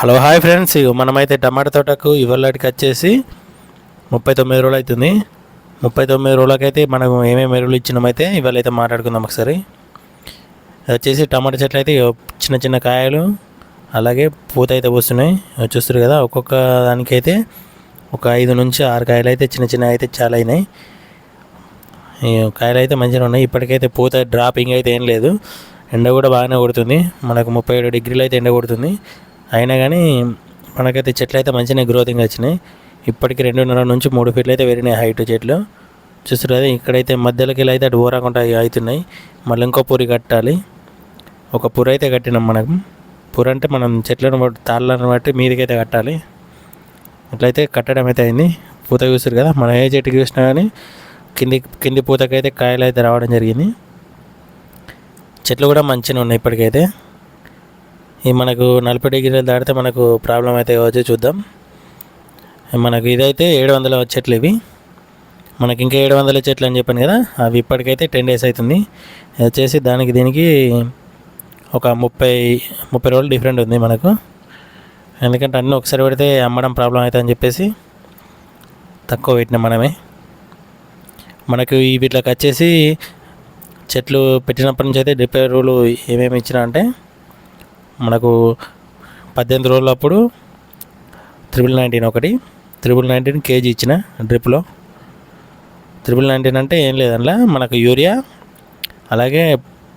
Hello hi friends. మనమైతే టమాటా తోటకు ఇవాళకి వచ్చేసి ముప్పై తొమ్మిది రోజులు అవుతుంది. ముప్పై తొమ్మిది రోజులకైతే మనం ఏమేమి ఎరువులు ఇచ్చినామైతే ఇవాళ అయితే మాట్లాడుకుందాం ఒకసారి. వచ్చేసి టమాటా చెట్లు అయితే చిన్న చిన్న కాయలు అలాగే పూత అయితే వస్తున్నాయి చూస్తారు కదా ఒక్కొక్క దానికైతే ఒక ఐదు నుంచి ఆరు కాయలు అయితే చిన్న చిన్న అయితే చాలా అయినాయి. కాయలు అయితే మంచిగా ఉన్నాయి. ఇప్పటికైతే పూత డ్రాపింగ్ అయితే ఏం లేదు. ఎండ కూడా బాగానే కొడుతుంది. మనకు ముప్పై ఏడు డిగ్రీలు అయితే ఎండ కొడుతుంది. అయినా కానీ మనకైతే చెట్లు అయితే మంచిగా గ్రోతింగ్ వచ్చినాయి. ఇప్పటికి రెండున్నర నుంచి మూడు ఫీట్లు అయితే పెరిగినాయి హైట్ చెట్లు. చూస్తారు కదా ఇక్కడైతే మధ్యలోకి వెళ్ళి అయితే అటు ఊరకుండా అవుతున్నాయి. మళ్ళీ ఇంకో పూరి కట్టాలి. ఒక పూర అయితే కట్టినాం మనం. పూర అంటే మనం చెట్లను బట్టి తాళ్ళను బట్టి మీదకైతే కట్టాలి. అట్లయితే కట్టడం అయితే అయింది. పూత చూస్తారు కదా మనం ఏ చెట్టుకి చూసినా కానీ కింది కింది పూతకైతే కాయలు అయితే రావడం జరిగింది. చెట్లు కూడా మంచిగా ఉన్నాయి ఇప్పటికైతే. ఈ మనకు నలభై డిగ్రీలు దాటితే మనకు ప్రాబ్లం అయితే కావచ్చు చూద్దాం. మనకు ఇదైతే ఏడు వందల చెట్లు ఇవి. మనకి ఇంకా ఏడు వందల చెట్లు అని చెప్పాను కదా అవి ఇప్పటికైతే టెన్ డేస్ అవుతుంది. వచ్చేసి దానికి దీనికి ఒక ముప్పై ముప్పై రోజులు డిఫరెంట్ ఉంది మనకు. ఎందుకంటే అన్నీ ఒకసారి పెడితే అమ్మడం ప్రాబ్లం అవుతుంది అని చెప్పేసి తక్కువ పెట్టినాం మనమే. మనకు వీటికి వచ్చేసి చెట్లు పెట్టినప్పటి నుంచి అయితే డ్రిప్ రూలు ఏమేమి ఇచ్చినా అంటే మనకు పద్దెనిమిది రోజులప్పుడు త్రిబుల్ నైన్టీన్ ఒకటి త్రిబుల్ నైన్టీన్ కేజీ ఇచ్చిన డ్రిప్లో. త్రిబుల్ నైన్టీన్ అంటే ఏం లేదనలా మనకు యూరియా అలాగే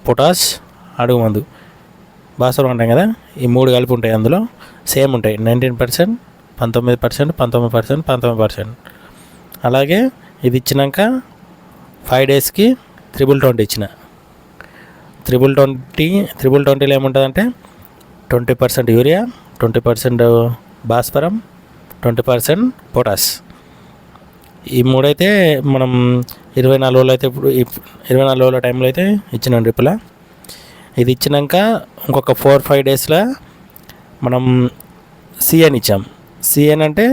పొటాష్ అడుగు మందు. బాసరం అంటాం కదా ఈ మూడు కలిపి ఉంటాయి అందులో. సేమ్ ఉంటాయి నైన్టీన్ పర్సెంట్ పంతొమ్మిది పర్సెంట్ పంతొమ్మిది పర్సెంట్ పంతొమ్మిది పర్సెంట్. అలాగే ఇది ఇచ్చినాక ఫైవ్ డేస్కి త్రిబుల్ ట్వంటీ ఇచ్చిన. త్రిబుల్ ట్వంటీ త్రిబుల్ ట్వంటీలో ఏముంటుందంటే twenty percent urea twenty percent భాస్వరం ట్వంటీ పర్సెంట్ పొటాష్ ఈ మూడైతే మనం ఇరవై నాలుగు రోజులు అయితే ఇప్పుడు ఇరవై నాలుగు రోజుల టైంలో అయితే ఇచ్చినాం డ్రిప్లా ఇది ఇచ్చినాక ఇంకొక ఫోర్ ఫైవ్ డేస్లో మనం సిఎన్ ఇచ్చాం. సిఎన్ అంటే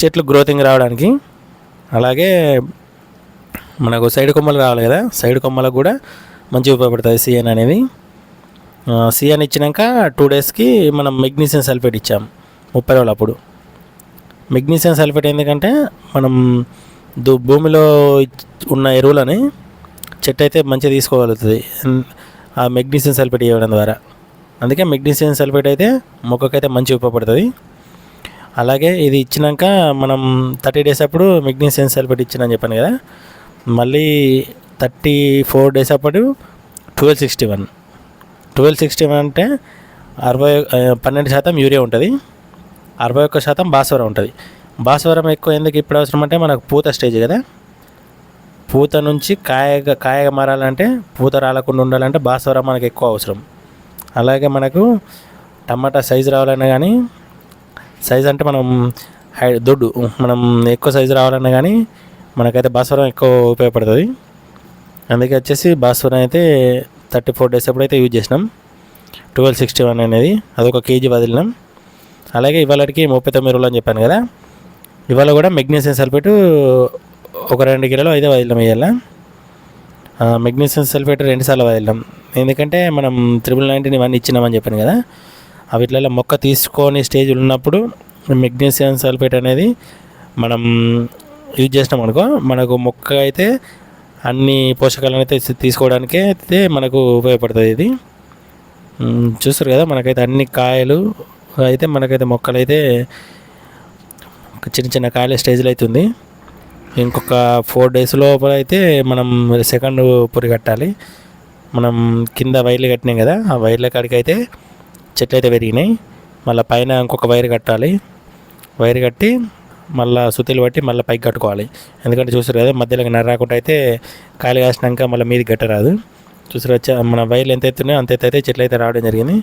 చెట్లు గ్రోతింగ్ రావడానికి అలాగే మనకు సైడ్ కొమ్మలు రావాలి కదా సైడ్ కొమ్మలకు కూడా మంచి ఉపయోగపడుతుంది సిఎన్ అనేది. సిఎన్ ఇచ్చినాక టూ డేస్కి మనం మెగ్నీషియం సల్ఫేట్ ఇచ్చాం ముప్పై రోజులు అప్పుడు. మెగ్నీషియం సల్ఫేట్ ఎందుకంటే మనం దు భూమిలో ఉన్న ఎరువులని చెట్టు అయితే మంచిగా తీసుకోగలుగుతుంది. ఆ మెగ్నీషియం సల్ఫేట్ ఇవ్వడం ద్వారా. అందుకే మెగ్నీషియం సల్ఫేట్ అయితే మొక్కకైతే మంచి ఉపయోగపడుతుంది. అలాగే ఇది ఇచ్చినాక మనం థర్టీ డేస్ అప్పుడు మెగ్నీషియం సల్ఫేట్ ఇచ్చినని చెప్పాను కదా. మళ్ళీ థర్టీ ఫోర్ డేస్ అప్పుడు twelve sixty one twelve sixty one అంటే అరవై పన్నెండు శాతం యూరియా ఉంటుంది. అరవై ఒక్క శాతం భాస్వరం ఉంటుంది. భాస్వరం ఎక్కువ ఎందుకు ఇప్పుడు అవసరం అంటే మనకు పూత స్టేజ్ కదా. పూత నుంచి కాయగా కాయగా మారాలంటే పూత రాలకుండా ఉండాలంటే భాస్వరం మనకు ఎక్కువ అవసరం. అలాగే మనకు టమాటా సైజు రావాలన్నా కానీ సైజ్ అంటే మనం హై దొడ్డు మనం ఎక్కువ సైజు రావాలన్నా కానీ మనకైతే భాస్వరం ఎక్కువ ఉపయోగపడుతుంది. అందుకే వచ్చేసి భాస్వరం అయితే థర్టీ ఫోర్ డేస్ ఎప్పుడైతే యూజ్ చేసినాం ట్వెల్వ్ సిక్స్టీ వన్ అనేది అదొక కేజీ వదిలినాం. అలాగే ఇవాళకి ముప్పై తొమ్మిది రోజులు అని చెప్పాను కదా ఇవాళ కూడా మెగ్నీషియం సల్ఫేట్ ఒక రెండు కిలోలు అయితే వదిలినాం ఇవాళ. మెగ్నీషియం సల్ఫేట్ రెండుసార్లు వదిలాం ఎందుకంటే మనం త్రిబుల్ నైన్టీన్ ఇవన్నీ ఇచ్చినామని చెప్పాను కదా వీటిలో మొక్క తీసుకొని స్టేజ్ ఉన్నప్పుడు మెగ్నీషియం సల్ఫేట్ అనేది మనం యూజ్ చేసినాం అనుకో మనకు మొక్క అయితే అన్ని పోషకాలను అయితే తీసుకోవడానికే అయితే మనకు ఉపయోగపడుతుంది ఇది. చూస్తారు కదా మనకైతే అన్ని కాయలు అయితే మనకైతే మొక్కలు అయితే చిన్న చిన్న కాయల స్టేజ్లో అవుతుంది ఇంకొక ఫోర్ డేస్ లోపల అయితే మనం సెకండ్ పొరి కట్టాలి. మనం కింద వైర్లు కట్టినాం కదా ఆ వైర్ల కాడికి అయితే చెట్లు అయితే పెరిగినాయి. మళ్ళీ పైన ఇంకొక వైర్ కట్టాలి. వైర్ కట్టి మళ్ళీ సుతీలు పట్టి మళ్ళీ పైకి కట్టుకోవాలి. ఎందుకంటే చూసారు కదా మధ్యలో నర రాకుండా అయితే కాయలు కాసినాక మళ్ళీ మీది కట్టరాదు చూసారు వచ్చే మన వైర్లు ఎంత ఎత్తున్నాయో అంత ఎత్తు అయితే చెట్లు అయితే రావడం జరిగింది.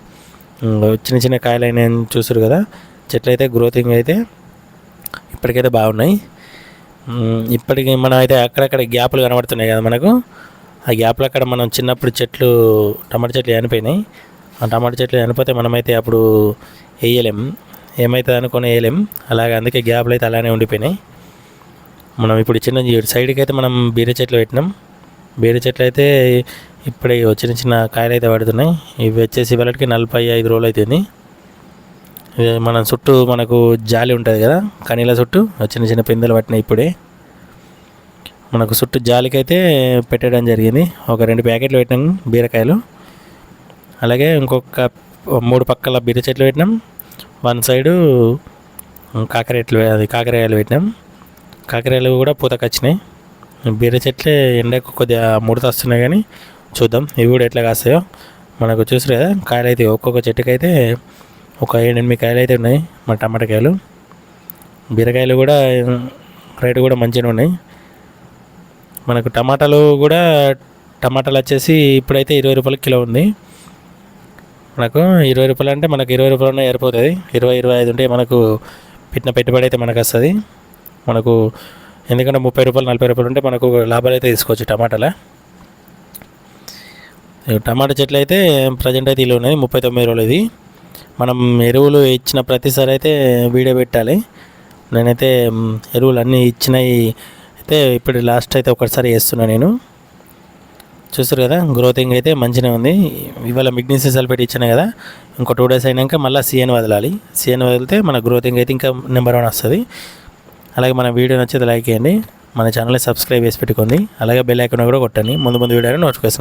చిన్న చిన్న కాయలు అయినా చూసారు కదా చెట్లు అయితే గ్రోతింగ్ అయితే ఇప్పటికైతే బాగున్నాయి. ఇప్పటికి మనం అయితే అక్కడక్కడ గ్యాప్లు కనబడుతున్నాయి కదా మనకు. ఆ గ్యాప్లు అక్కడ మనం చిన్నప్పుడు చెట్లు టమాటా చెట్లు చనిపోయినాయి. ఆ టమాటా చెట్లు చనిపోతే మనమైతే అప్పుడు వేయలేం. ఏమవుతుంది అనుకుని వేయలేం. అలాగే అందుకే గ్యాప్లు అయితే అలానే ఉండిపోయినాయి. మనం ఇప్పుడు చిన్న సైడ్కి అయితే మనం బీర చెట్లు పెట్టినాం. బీర చెట్లు అయితే ఇప్పుడే చిన్న చిన్న కాయలు అయితే పడుతున్నాయి. ఇవి వచ్చేసి వాళ్ళకి నలభై ఐదు రోజులు అవుతుంది మన చుట్టూ మనకు జాలి ఉంటుంది కదా కనీల చుట్టూ. చిన్న చిన్న పిందెలు పట్టినాయి ఇప్పుడే. మనకు చుట్టూ జాలికైతే పెట్టడం జరిగింది. ఒక రెండు ప్యాకెట్లు పెట్టినాం బీరకాయలు. అలాగే ఇంకొక మూడు పక్కల బీర చెట్లు పెట్టినాం. వన్ సైడు కాకరేట్లు అది కాకరకాయలు పెట్టినాం. కాకరకాయలు కూడా పూతకొచ్చినాయి బీర చెట్లే ఎండకు కొద్దిగా ముడత వస్తున్నాయి కానీ చూద్దాం ఇవి కూడా ఎట్లా కాస్తాయో. మనకు చూసారు కదా కాయలు అయితే ఒక్కొక్క చెట్టుకి అయితే ఒక ఏడెనిమిది కాయలు అయితే ఉన్నాయి మన టమాటా కాయలు. బీరకాయలు కూడా రేటు కూడా మంచిగా ఉన్నాయి. మనకు టమాటాలు కూడా టమాటాలు వచ్చేసి ఇప్పుడైతే ఇరవై రూపాయల కిలో ఉంది. మనకు ఇరవై రూపాయలు అంటే మనకు ఇరవై రూపాయలు ఏరిపోతుంది ఇరవై ఇరవై ఐదు ఉంటే మనకు పెట్టిన పెట్టుబడి అయితే మనకు వస్తుంది. మనకు ఎందుకంటే ముప్పై రూపాయలు నలభై రూపాయలు ఉంటే మనకు లాభాలు అయితే తీసుకోవచ్చు టమాటాల. టమాటా చెట్లు అయితే ప్రజెంట్ అయితే ఇల్లు ఉన్నాయి ముప్పై తొమ్మిది రోజులు ఇది. మనం ఎరువులు ఇచ్చిన ప్రతిసారి అయితే వీడియో పెట్టాలి. నేనైతే ఎరువులు అన్నీ ఇచ్చినవి అయితే ఇప్పుడు లాస్ట్ అయితే ఒకసారి వేస్తున్నాను నేను. చూస్తారు కదా గ్రోతింగ్ అయితే మంచిగా ఉంది. ఇవాళ మిగ్నీసి సల్ఫేట్ ఇచ్చాను కదా ఇంకో టూ డేస్ అయినాక మళ్ళీ సిఎన్ వదలాలి. సిఎన్ వదిలితే మన గ్రోతింగ్ అయితే ఇంకా నెంబర్ వన్ వస్తుంది. అలాగే మన వీడియో నచ్చితే లైక్ చేయండి. మన ఛానల్ని సబ్స్క్రైబ్ చేసి పెట్టుకోండి. అలాగే బెల్ ఐకాన్ కూడా కొట్టండి. ముందు ముందు వీడియో నోటిఫికేషన్